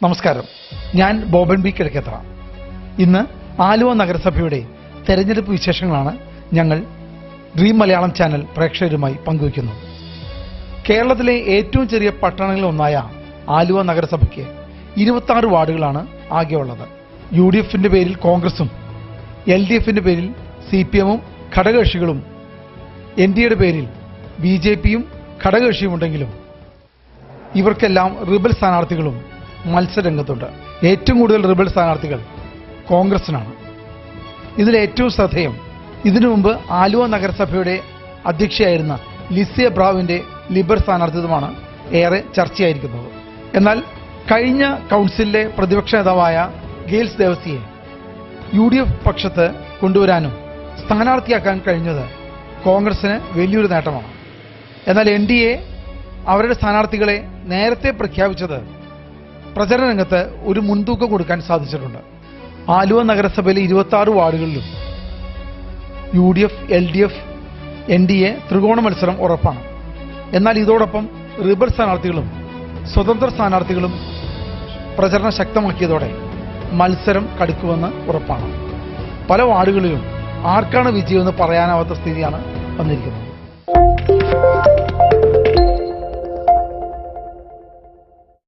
നമസ്കാരം. ഞാൻ ബോബൻ ബി കിഴക്കേത്ര ഇന്ന് ആലുവ നഗരസഭയുടെ തെരഞ്ഞെടുപ്പ് വിശേഷങ്ങളാണ് ഞങ്ങൾ ഡ്രീം മലയാളം ചാനൽ പ്രേക്ഷകരുമായി പങ്കുവയ്ക്കുന്നത്. കേരളത്തിലെ ഏറ്റവും ചെറിയ പട്ടണങ്ങളിലൊന്നായ ആലുവ നഗരസഭയ്ക്ക് ഇരുപത്തി വാർഡുകളാണ് ആകെയുള്ളത് യു ഡി എഫിന്റെ പേരിൽ കോൺഗ്രസും എൽ ഡി എഫിന്റെ പേരിൽ സി പി എമ്മും ഘടകകക്ഷികളും എൻ ഡി എയുടെ പേരിൽ ബി ജെ പിയും ഘടകകക്ഷിയുമുണ്ടെങ്കിലും ഇവർക്കെല്ലാം റിബൽ സ്ഥാനാർത്ഥികളും മത്സരരംഗത്തുണ്ട്. ഏറ്റവും കൂടുതൽ റിബൽ സ്ഥാനാർത്ഥികൾ കോൺഗ്രസിനാണ്. ഇതിൽ ഏറ്റവും ശ്രദ്ധേയം ഇതിനു മുമ്പ് ആലുവ നഗരസഭയുടെ അധ്യക്ഷയായിരുന്ന ലിസിയ ബ്രാവിന്റെ ലിബർ സ്ഥാനാർത്ഥിത്വമാണ് ഏറെ ചർച്ചയായിരിക്കുന്നത്. എന്നാൽ കഴിഞ്ഞ കൗൺസിലിലെ പ്രതിപക്ഷ നേതാവായ ഗെയിൽസ് ദേവസിയെ യു ഡി എഫ് പക്ഷത്ത് കൊണ്ടുവരാനും സ്ഥാനാർത്ഥിയാക്കാൻ കഴിഞ്ഞത് കോൺഗ്രസിന് വലിയൊരു നേട്ടമാണ്. എന്നാൽ എൻ ഡി എ അവരുടെ സ്ഥാനാർത്ഥികളെ നേരത്തെ പ്രഖ്യാപിച്ചത് പ്രചരണ രംഗത്ത് ഒരു മുൻതൂക്കം കൊടുക്കാൻ സാധിച്ചിട്ടുണ്ട്. ആലുവ നഗരസഭയിലെ ഇരുപത്തി ആറ് വാർഡുകളിലും U D F L D F N D A ത്രികോണ മത്സരം ഉറപ്പാണ്. എന്നാൽ ഇതോടൊപ്പം റിബർ സ്ഥാനാർത്ഥികളും സ്വതന്ത്ര സ്ഥാനാർത്ഥികളും പ്രചരണം ശക്തമാക്കിയതോടെ മത്സരം കടുക്കുമെന്ന് ഉറപ്പാണ്. പല വാർഡുകളിലും ആർക്കാണ് വിജയമെന്ന് പറയാനാവാത്ത സ്ഥിതിയാണ് വന്നിരിക്കുന്നത്. Thank you.